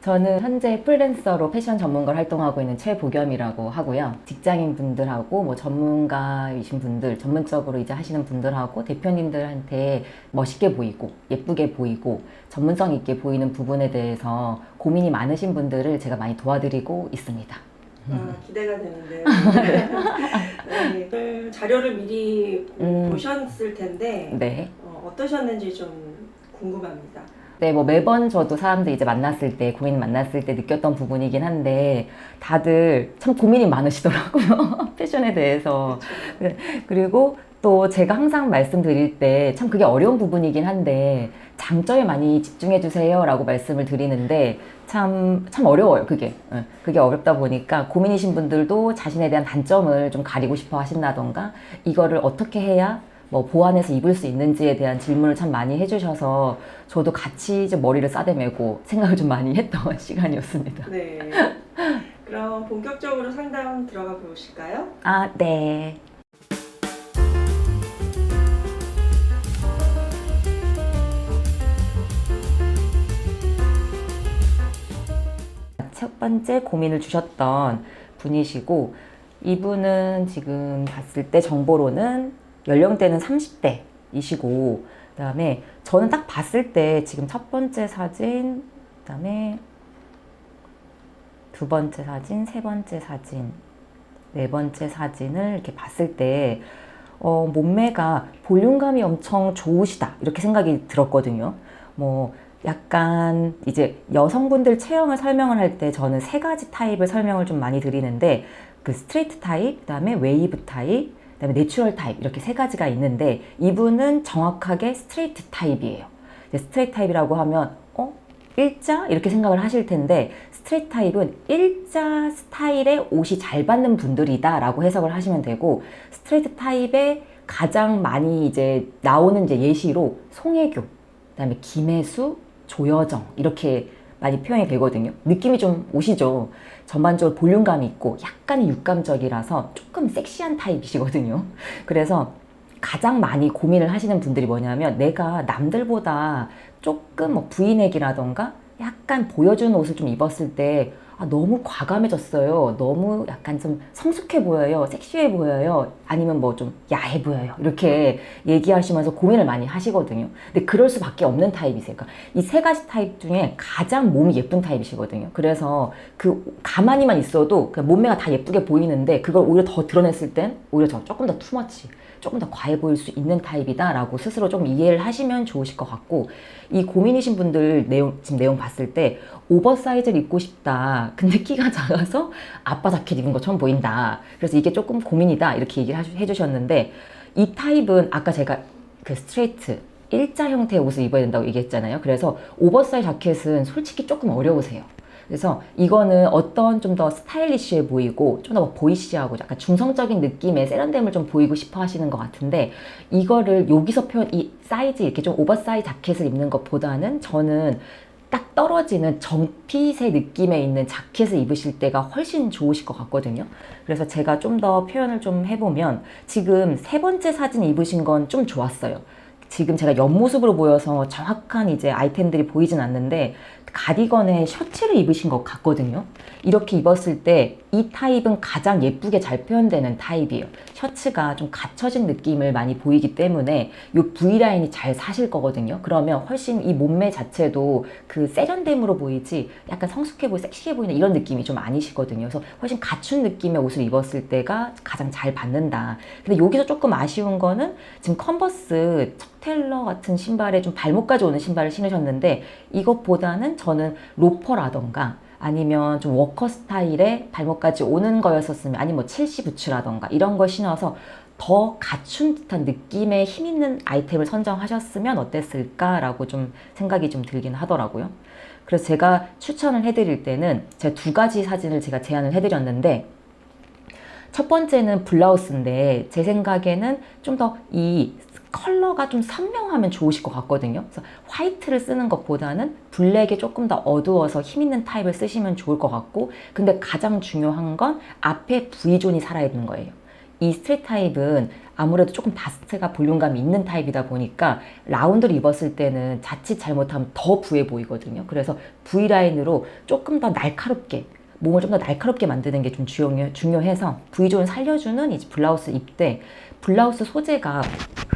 저는 현재 프리랜서로 패션 전문가로 활동하고 있는 최보겸이라고 하고요. 직장인 분들하고 뭐 전문가이신 분들, 전문적으로 이제 하시는 분들하고 대표님들한테 멋있게 보이고 예쁘게 보이고 전문성 있게 보이는 부분에 대해서 고민이 많으신 분들을 제가 많이 도와드리고 있습니다. 아, 기대가 되는데요. 네, 오늘 자료를 미리 음. 보셨을 텐데 네. 어, 어떠셨는지 좀 궁금합니다. 네, 뭐 매번 저도 사람들 이제 만났을 때, 고민 만났을 때 느꼈던 부분이긴 한데, 다들 참 고민이 많으시더라고요. 패션에 대해서. 그리고 또 제가 항상 말씀드릴 때 참 그게 어려운 부분이긴 한데, 장점에 많이 집중해 주세요 라고 말씀을 드리는데, 참, 참 어려워요, 그게. 예, 그게 어렵다 보니까 고민이신 분들도 자신에 대한 단점을 좀 가리고 싶어 하신다던가, 이거를 어떻게 해야 뭐 보완해서 입을 수 있는지에 대한 질문을 참 많이 해주셔서 저도 같이 이제 머리를 싸대매고 생각을 좀 많이 했던 시간이었습니다. 네. 그럼 본격적으로 상담 들어가 보실까요? 아, 네. 첫 번째 고민을 주셨던 분이시고, 이분은 지금 봤을 때 정보로는 연령대는 30대이시고, 그 다음에 저는 딱 봤을 때 지금 첫 번째 사진, 그 다음에 두 번째 사진, 세 번째 사진, 네 번째 사진을 이렇게 봤을 때, 어, 몸매가 볼륨감이 엄청 좋으시다. 이렇게 생각이 들었거든요. 뭐, 약간 이제 여성분들 체형을 설명을 할 때 저는 세 가지 타입을 설명을 좀 많이 드리는데, 그 스트레이트 타입, 그 다음에 웨이브 타입, 그 다음에 내추럴 타입, 이렇게 세 가지가 있는데, 이분은 정확하게 스트레이트 타입이에요. 스트레이트 타입이라고 하면, 어? 일자? 이렇게 생각을 하실 텐데, 스트레이트 타입은 일자 스타일의 옷이 잘 받는 분들이다라고 해석을 하시면 되고 스트레이트 타입에 가장 많이 이제 나오는 이제 예시로 송혜교, 그다음에 김혜수, 조여정 이렇게 많이 표현이 되거든요. 느낌이 좀 오시죠. 전반적으로 볼륨감이 있고 약간 육감적이라서 조금 섹시한 타입이시거든요. 그래서 가장 많이 고민을 하시는 분들이 뭐냐면 내가 남들보다 조금 뭐 브이넥이라던가 약간 보여주는 옷을 좀 입었을 때 아, 너무 과감해졌어요. 너무 약간 좀 성숙해 보여요. 섹시해 보여요. 아니면 뭐 좀 야해 보여요. 이렇게 얘기하시면서 고민을 많이 하시거든요. 근데 그럴 수밖에 없는 타입이세요. 그러니까 이 세 가지 타입 중에 가장 몸이 예쁜 타입이시거든요. 그래서 그 가만히만 있어도 그 몸매가 다 예쁘게 보이는데 그걸 오히려 더 드러냈을 땐 오히려 저 조금 더 투머치. 조금 더 과해 보일 수 있는 타입이다라고 스스로 좀 이해를 하시면 좋으실 것 같고 이 고민이신 분들 내용 지금 내용 봤을 때 오버사이즈를 입고 싶다. 근데 키가 작아서 아빠 자켓 입은 것처럼 보인다. 그래서 이게 조금 고민이다. 이렇게 얘기를 해주셨는데 이 타입은 아까 제가 그 스트레이트 일자 형태의 옷을 입어야 된다고 얘기했잖아요. 그래서 오버사이즈 자켓은 솔직히 조금 어려우세요. 그래서 이거는 어떤 좀 더 스타일리시해 보이고 좀 더 보이시하고 약간 중성적인 느낌의 세련됨을 좀 보이고 싶어 하시는 것 같은데 이거를 여기서 표현 이 사이즈 이렇게 좀 오버사이즈 자켓을 입는 것보다는 저는 딱 떨어지는 정핏의 느낌에 있는 자켓을 입으실 때가 훨씬 좋으실 것 같거든요. 그래서 제가 좀 더 표현을 좀 해보면 지금 세 번째 사진 입으신 건 좀 좋았어요. 지금 제가 옆모습으로 보여서 정확한 이제 아이템들이 보이진 않는데 가디건에 셔츠를 입으신 것 같거든요. 이렇게 입었을 때 이 타입은 가장 예쁘게 잘 표현되는 타입이에요. 셔츠가 좀 갖춰진 느낌을 많이 보이기 때문에 이 V라인이 잘 사실 거거든요. 그러면 훨씬 이 몸매 자체도 그 세련됨으로 보이지 약간 성숙해 보이, 섹시해 보이는 이런 느낌이 좀 아니시거든요. 그래서 훨씬 갖춘 느낌의 옷을 입었을 때가 가장 잘 받는다. 근데 여기서 조금 아쉬운 거는 지금 컨버스 척텔러 같은 신발에 좀 발목까지 오는 신발을 신으셨는데 이것보다는 저는 로퍼라던가 아니면 좀 워커 스타일의 발목까지 오는 거였었으면 아니면 뭐 첼시 부츠라던가 이런 걸 신어서 더 갖춘 듯한 느낌의 힘 있는 아이템을 선정하셨으면 어땠을까라고 좀 생각이 좀 들긴 하더라고요. 그래서 제가 추천을 해드릴 때는 제가 두 가지 사진을 제가 제안을 해드렸는데 첫 번째는 블라우스인데 제 생각에는 좀 더 이 컬러가 좀 선명하면 좋으실 것 같거든요. 그래서 화이트를 쓰는 것보다는 블랙에 조금 더 어두워서 힘 있는 타입을 쓰시면 좋을 것 같고 근데 가장 중요한 건 앞에 V존이 살아있는 거예요. 이 스트릿 타입은 아무래도 조금 바스트가 볼륨감이 있는 타입이다 보니까 라운드를 입었을 때는 자칫 잘못하면 더 부해 보이거든요. 그래서 V라인으로 조금 더 날카롭게 몸을 좀 더 날카롭게 만드는 게 좀 중요, 중요해서 V존을 살려주는 이제 블라우스 입대 블라우스 소재가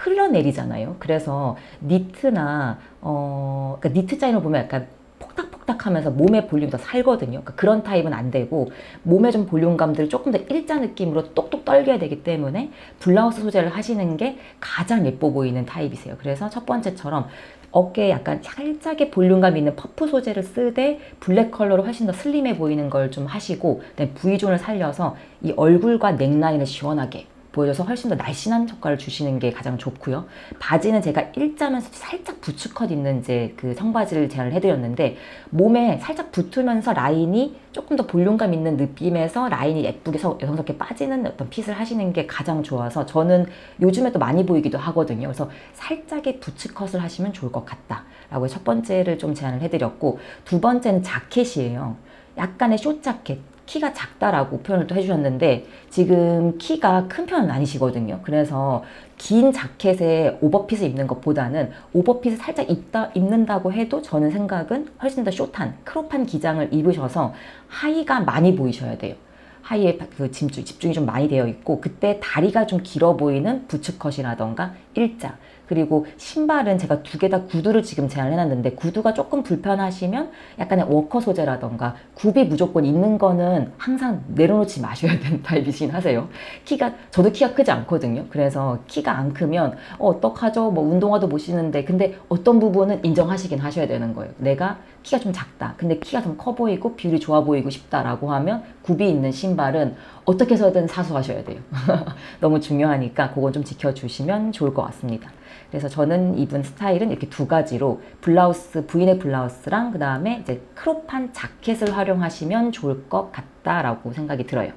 흘러내리잖아요. 그래서 니트나 어 그러니까 니트 자인을 보면 약간 폭닥폭닥하면서 몸의 볼륨이 더 살거든요. 그러니까 그런 타입은 안 되고 몸의 좀 볼륨감들을 조금 더 일자 느낌으로 똑똑 떨겨야 되기 때문에 블라우스 소재를 하시는 게 가장 예뻐 보이는 타입이세요. 그래서 첫 번째처럼 어깨에 약간 살짝의 볼륨감 있는 퍼프 소재를 쓰되 블랙 컬러로 훨씬 더 슬림해 보이는 걸 좀 하시고 V존을 살려서 이 얼굴과 넥라인을 시원하게 보여줘서 훨씬 더 날씬한 효과를 주시는 게 가장 좋고요. 바지는 제가 일자면서 살짝 부츠컷 있는 이제 그 청바지를 제안을 해드렸는데 몸에 살짝 붙으면서 라인이 조금 더 볼륨감 있는 느낌에서 라인이 예쁘게 서- 여성스럽게 빠지는 어떤 핏을 하시는 게 가장 좋아서 저는 요즘에 또 많이 보이기도 하거든요. 그래서 살짝의 부츠컷을 하시면 좋을 것 같다라고 첫 번째를 좀 제안을 해드렸고 두 번째는 자켓이에요. 약간의 숏 자켓. 키가 작다라고 표현을 또 해주셨는데 지금 키가 큰 편은 아니시거든요. 그래서 긴 자켓에 오버핏을 입는 것보다는 오버핏을 살짝 입다, 입는다고 해도 저는 생각은 훨씬 더 숏한 크롭한 기장을 입으셔서 하의가 많이 보이셔야 돼요. 하의에 그 집중, 집중이 좀 많이 되어 있고 그때 다리가 좀 길어 보이는 부츠컷이라던가 일자 그리고 신발은 제가 두 개 다 구두를 지금 제안을 해놨는데 구두가 조금 불편하시면 약간의 워커 소재라던가 굽이 무조건 있는 거는 항상 내려놓지 마셔야 되는 타입이신 하세요. 키가 저도 키가 크지 않거든요. 그래서 키가 안 크면 어, 어떡하죠? 뭐 운동화도 못 신는데 근데 어떤 부분은 인정하시긴 하셔야 되는 거예요. 내가 키가 좀 작다. 근데 키가 좀 커 보이고 비율이 좋아 보이고 싶다라고 하면 굽이 있는 신발은 어떻게 해서든 사수하셔야 돼요. 너무 중요하니까 그건 좀 지켜주시면 좋을 것 같습니다. 그래서 저는 입은 스타일은 이렇게 두 가지로 블라우스, 부인의 블라우스랑 그 다음에 이제 크롭한 자켓을 활용하시면 좋을 것 같다라고 생각이 들어요.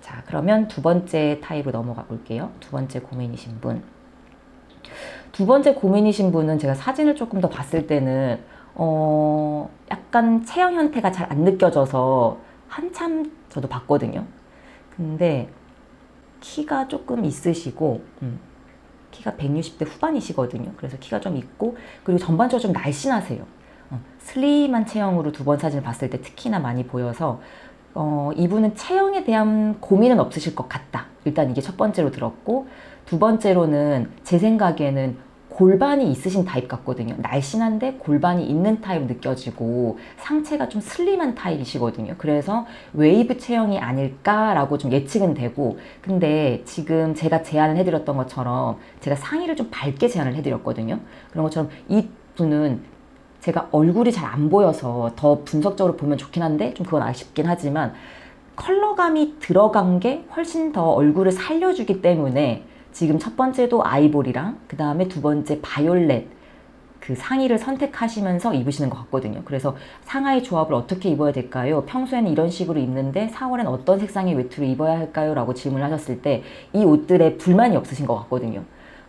자, 그러면 두 번째 타입으로 넘어가 볼게요. 두 번째 고민이신 분. 두 번째 고민이신 분은 제가 사진을 조금 더 봤을 때는 어, 약간 체형 형태가 잘 안 느껴져서 한참 저도 봤거든요. 근데 키가 조금 있으시고, 음, 키가 160대 후반이시거든요. 그래서 키가 좀 있고, 그리고 전반적으로 좀 날씬하세요. 어, 슬림한 체형으로 두 번 사진을 봤을 때 특히나 많이 보여서, 어, 이분은 체형에 대한 고민은 없으실 것 같다. 일단 이게 첫 번째로 들었고, 두 번째로는 제 생각에는 골반이 있으신 타입 같거든요. 날씬한데 골반이 있는 타입 느껴지고 상체가 좀 슬림한 타입이시거든요. 그래서 웨이브 체형이 아닐까라고 좀 예측은 되고 근데 지금 제가 제안을 해드렸던 것처럼 제가 상의를 좀 밝게 제안을 해드렸거든요. 그런 것처럼 이 분은 제가 얼굴이 잘 안 보여서 더 분석적으로 보면 좋긴 한데 좀 그건 아쉽긴 하지만 컬러감이 들어간 게 훨씬 더 얼굴을 살려주기 때문에 지금 첫 번째도 아이보리랑 그 다음에 두 번째 바이올렛 그 상의를 선택하시면서 입으시는 것 같거든요. 그래서 상하의 조합을 어떻게 입어야 될까요? 평소에는 이런 식으로 입는데 4월엔 어떤 색상의 외투를 입어야 할까요? 라고 질문을 하셨을 때 이 옷들에 불만이 없으신 것 같거든요.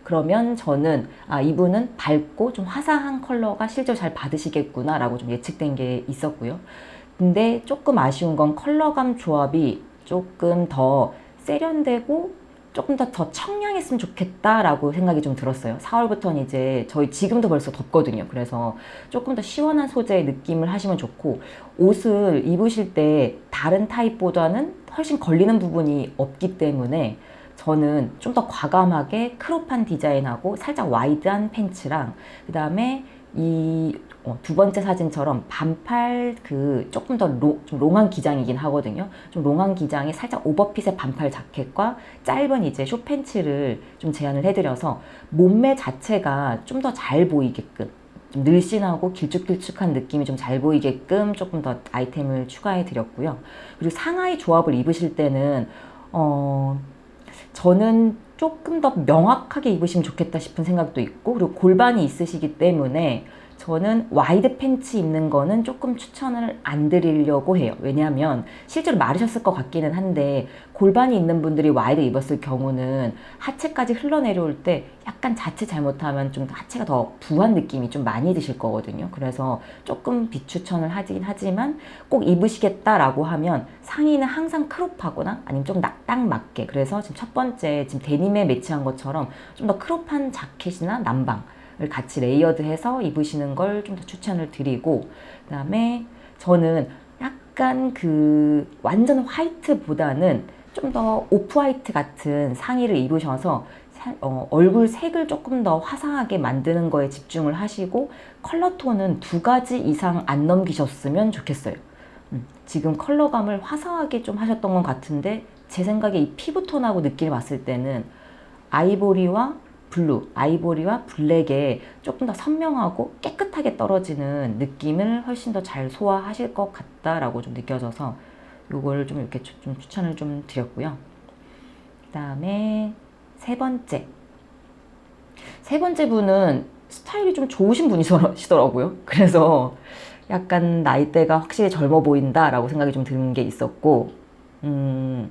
그러면 저는 아 이분은 밝고 좀 화사한 컬러가 실제로 잘 받으시겠구나 라고 좀 예측된 게 있었고요. 근데 조금 아쉬운 건 컬러감 조합이 조금 더 세련되고 조금 더, 더 청량했으면 좋겠다라고 생각이 좀 들었어요. 4월부터는 이제 저희 지금도 벌써 덥거든요. 그래서 조금 더 시원한 소재의 느낌을 하시면 좋고 옷을 입으실 때 다른 타입보다는 훨씬 걸리는 부분이 없기 때문에 저는 좀 더 과감하게 크롭한 디자인하고 살짝 와이드한 팬츠랑 그 다음에 이 어, 두 번째 사진처럼 반팔 그 조금 더 로, 좀 롱한 기장이긴 하거든요. 좀 롱한 기장에 살짝 오버핏의 반팔 자켓과 짧은 이제 숏 팬츠를 좀 제안을 해드려서 몸매 자체가 좀 더 잘 보이게끔 좀 늘씬하고 길쭉길쭉한 느낌이 좀 잘 보이게끔 조금 더 아이템을 추가해 드렸고요. 그리고 상하이 조합을 입으실 때는 어 저는 조금 더 명확하게 입으시면 좋겠다 싶은 생각도 있고 그리고 골반이 있으시기 때문에 저는 와이드 팬츠 입는 거는 조금 추천을 안 드리려고 해요. 왜냐하면 실제로 마르셨을 것 같기는 한데 골반이 있는 분들이 와이드 입었을 경우는 하체까지 흘러내려올 때 약간 자칫 잘못하면 좀 하체가 더 부한 느낌이 좀 많이 드실 거거든요. 그래서 조금 비추천을 하긴 하지만 꼭 입으시겠다라고 하면 상의는 항상 크롭하거나 아니면 좀 딱 맞게 그래서 지금 첫 번째 지금 데님에 매치한 것처럼 좀 더 크롭한 자켓이나 을 같이 레이어드해서 입으시는 걸 좀 더 추천을 드리고 그다음에 저는 약간 그 완전 화이트보다는 좀 더 오프 화이트 같은 상의를 입으셔서 사- 어, 얼굴 색을 조금 더 화사하게 만드는 거에 집중을 하시고 컬러 톤은 두 가지 이상 안 넘기셨으면 좋겠어요. 음, 지금 컬러감을 화사하게 좀 하셨던 것 같은데 제 생각에 이 피부톤하고 느낌을 봤을 때는 아이보리와 블루, 아이보리와 블랙에 조금 더 선명하고 깨끗하게 떨어지는 느낌을 훨씬 더 잘 소화하실 것 같다라고 좀 느껴져서 요걸 좀 이렇게 추- 좀 추천을 좀 드렸고요. 그 다음에 세 번째. 세 번째 분은 스타일이 좀 좋으신 분이시더라고요. 그래서 약간 나이대가 확실히 젊어 보인다라고 생각이 좀 드는 게 있었고, 음,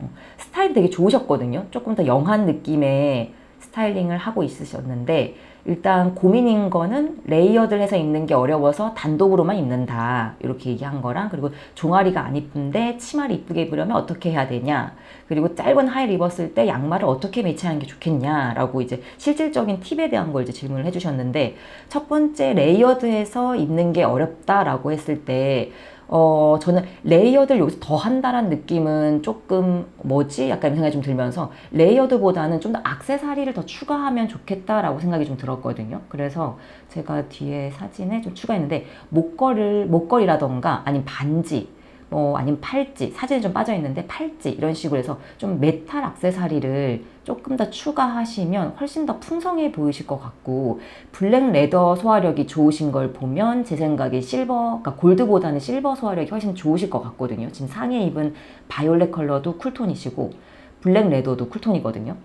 어, 스타일이 되게 좋으셨거든요. 조금 더 영한 느낌의 스타일링을 하고 있으셨는데 일단 고민인 거는 레이어드를 해서 입는 게 어려워서 단독으로만 입는다. 이렇게 얘기한 거랑 그리고 종아리가 안 이쁜데 치마를 이쁘게 입으려면 어떻게 해야 되냐. 그리고 짧은 하의를 입었을 때 양말을 어떻게 매치하는 게 좋겠냐라고 이제 실질적인 팁에 대한 걸 이제 질문을 해주셨는데 첫 번째 레이어드해서 입는 게 어렵다라고 했을 때 어, 저는 레이어드를 여기서 더 한다는 느낌은 조금 뭐지? 약간 생각이 좀 들면서 레이어드보다는 좀 더 악세사리를 더 추가하면 좋겠다라고 생각이 좀 들었거든요. 그래서 제가 뒤에 사진에 좀 추가했는데 목걸이를, 목걸이라던가 아니면 반지 뭐 아니면 팔찌 사진이 좀 빠져 있는데 팔찌 이런 식으로 해서 좀 메탈 악세사리를 조금 더 추가하시면 훨씬 더 풍성해 보이실 것 같고 블랙 레더 소화력이 좋으신 걸 보면 제 생각에 실버, 그러니까 골드보다는 실버 소화력이 훨씬 좋으실 것 같거든요. 지금 상에 입은 바이올렛 컬러도 쿨톤이시고 블랙 레더도 쿨톤이거든요.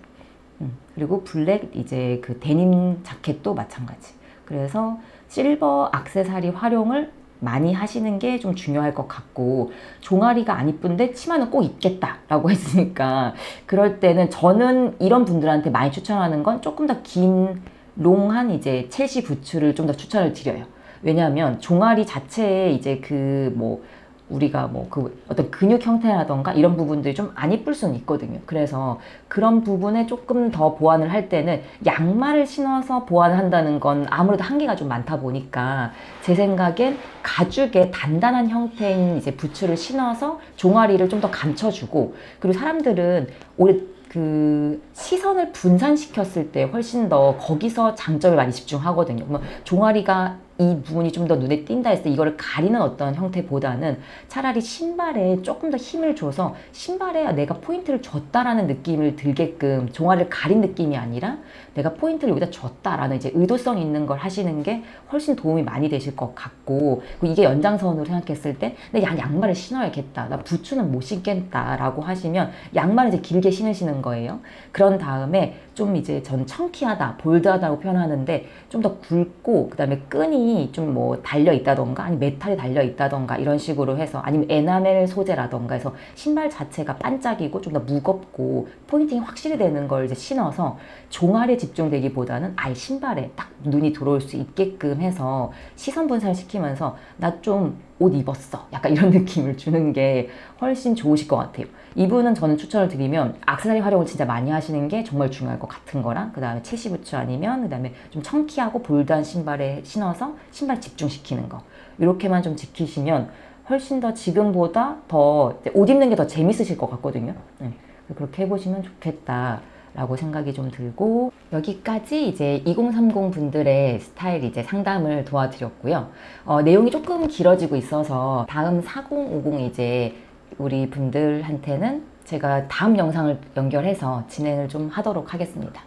음, 그리고 블랙 이제 그 데님 자켓도 마찬가지. 그래서 실버 악세사리 활용을 많이 하시는 게 좀 중요할 것 같고 종아리가 안 이쁜데 치마는 꼭 입겠다라고 했으니까 그럴 때는 저는 이런 분들한테 많이 추천하는 건 조금 더 긴 롱한 이제 첼시 부츠를 좀 더 추천을 드려요. 왜냐하면 종아리 자체에 이제 그뭐 우리가 뭐 그 어떤 근육 형태라던가 이런 부분들이 좀 안 이쁠 수는 있거든요. 그래서 그런 부분에 조금 더 보완을 할 때는 양말을 신어서 보완을 한다는 건 아무래도 한계가 좀 많다 보니까 제 생각엔 가죽의 단단한 형태인 이제 부츠를 신어서 종아리를 좀 더 감춰주고 그리고 사람들은 오히려 그 시선을 분산시켰을 때 훨씬 더 거기서 장점을 많이 집중하거든요. 그러면 종아리가 이 부분이 좀 더 눈에 띈다 했을 때 이거를 가리는 어떤 형태보다는 차라리 신발에 조금 더 힘을 줘서 신발에 내가 포인트를 줬다라는 느낌을 들게끔 종아리를 가린 느낌이 아니라 내가 포인트를 여기다 줬다라는 이제 의도성 있는 걸 하시는 게 훨씬 도움이 많이 되실 것 같고 이게 연장선으로 생각했을 때 내 양말을 신어야겠다. 나 부츠는 못 신겠다라고 하시면 양말을 이제 길게 신으시는 거예요. 그런 다음에 좀 이제 전 청키하다 볼드하다고 표현하는데 좀 더 굵고 그 다음에 끈이 좀 뭐 달려 있다던가 아니 메탈이 달려 있다던가 이런 식으로 해서 아니면 에나멜 소재라던가 해서 신발 자체가 반짝이고 좀 더 무겁고 포인팅이 확실히 되는 걸 이제 신어서 종아리에 집중되기보다는 아예 신발에 딱 눈이 들어올 수 있게끔 해서 시선 분산을 시키면서 나좀 옷 입었어. 약간 이런 느낌을 주는 게 훨씬 좋으실 것 같아요. 이분은 저는 추천을 드리면 악세사리 활용을 진짜 많이 하시는 게 정말 중요할 것 같은 거랑 그 다음에 체시 부츠 아니면 그 다음에 좀 청키하고 볼드한 신발에 신어서 신발 집중시키는 거 이렇게만 좀 지키시면 훨씬 더 지금보다 더 옷 입는 게 더 재밌으실 것 같거든요. 네. 그렇게 해보시면 좋겠다. 라고 생각이 좀 들고 여기까지 이제 2030 분들의 스타일 이제 상담을 도와드렸고요. 어, 내용이 조금 길어지고 있어서 다음 4050 이제 우리 분들한테는 제가 다음 영상을 연결해서 진행을 좀 하도록 하겠습니다.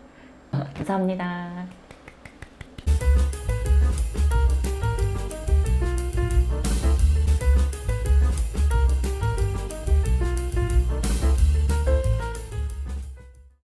감사합니다.